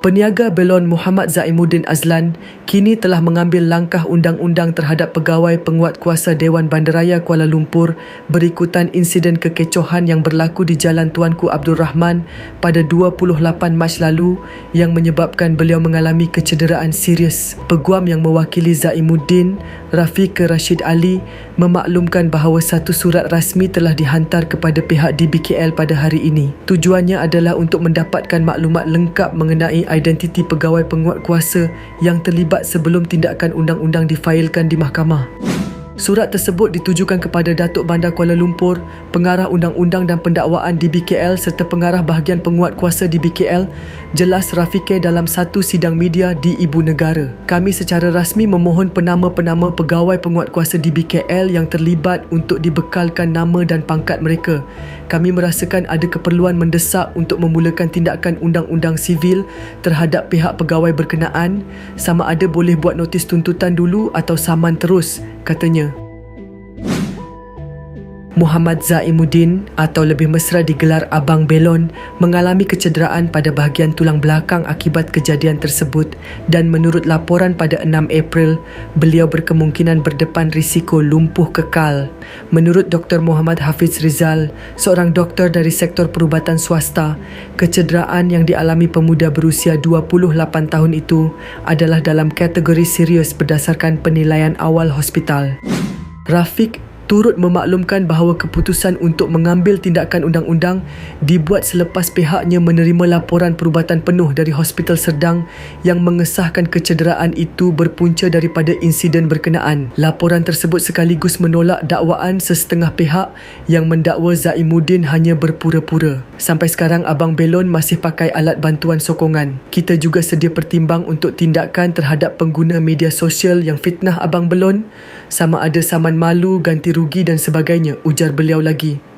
Peniaga Belon Muhammad Zaimuddin Azlan kini telah mengambil langkah undang-undang terhadap pegawai penguat kuasa Dewan Bandaraya Kuala Lumpur berikutan insiden kekecohan yang berlaku di Jalan Tuanku Abdul Rahman pada 28 Mac lalu yang menyebabkan beliau mengalami kecederaan serius. Peguam yang mewakili Zaimuddin, Rafiq Rashid Ali, memaklumkan bahawa satu surat rasmi telah dihantar kepada pihak DBKL pada hari ini. Tujuannya adalah untuk mendapatkan maklumat lengkap mengenai identiti pegawai penguat kuasa yang terlibat sebelum tindakan undang-undang difailkan di mahkamah. Surat tersebut ditujukan kepada Datuk Bandar Kuala Lumpur, Pengarah Undang-Undang dan Pendakwaan DBKL serta Pengarah Bahagian Penguat Kuasa DBKL, jelas Rafike dalam satu sidang media di Ibu Negara. Kami secara rasmi memohon penama-penama pegawai penguat kuasa DBKL yang terlibat untuk dibekalkan nama dan pangkat mereka. Kami merasakan ada keperluan mendesak untuk memulakan tindakan undang-undang sivil terhadap pihak pegawai berkenaan sama ada boleh buat notis tuntutan dulu atau saman terus, katanya. Muhammad Zaimuddin atau lebih mesra digelar Abang Belon mengalami kecederaan pada bahagian tulang belakang akibat kejadian tersebut dan menurut laporan pada 6 April, beliau berkemungkinan berdepan risiko lumpuh kekal. Menurut Dr. Muhammad Hafiz Rizal, seorang doktor dari sektor perubatan swasta, kecederaan yang dialami pemuda berusia 28 tahun itu adalah dalam kategori serius berdasarkan penilaian awal hospital. Rafiq turut memaklumkan bahawa keputusan untuk mengambil tindakan undang-undang dibuat selepas pihaknya menerima laporan perubatan penuh dari Hospital Serdang yang mengesahkan kecederaan itu berpunca daripada insiden berkenaan. Laporan tersebut sekaligus menolak dakwaan sesetengah pihak yang mendakwa Zaimuddin hanya berpura-pura. Sampai sekarang Abang Belon masih pakai alat bantuan sokongan. Kita juga sedia pertimbang untuk tindakan terhadap pengguna media sosial yang fitnah Abang Belon sama ada saman malu, ganti rugi dan sebagainya, ujar beliau lagi.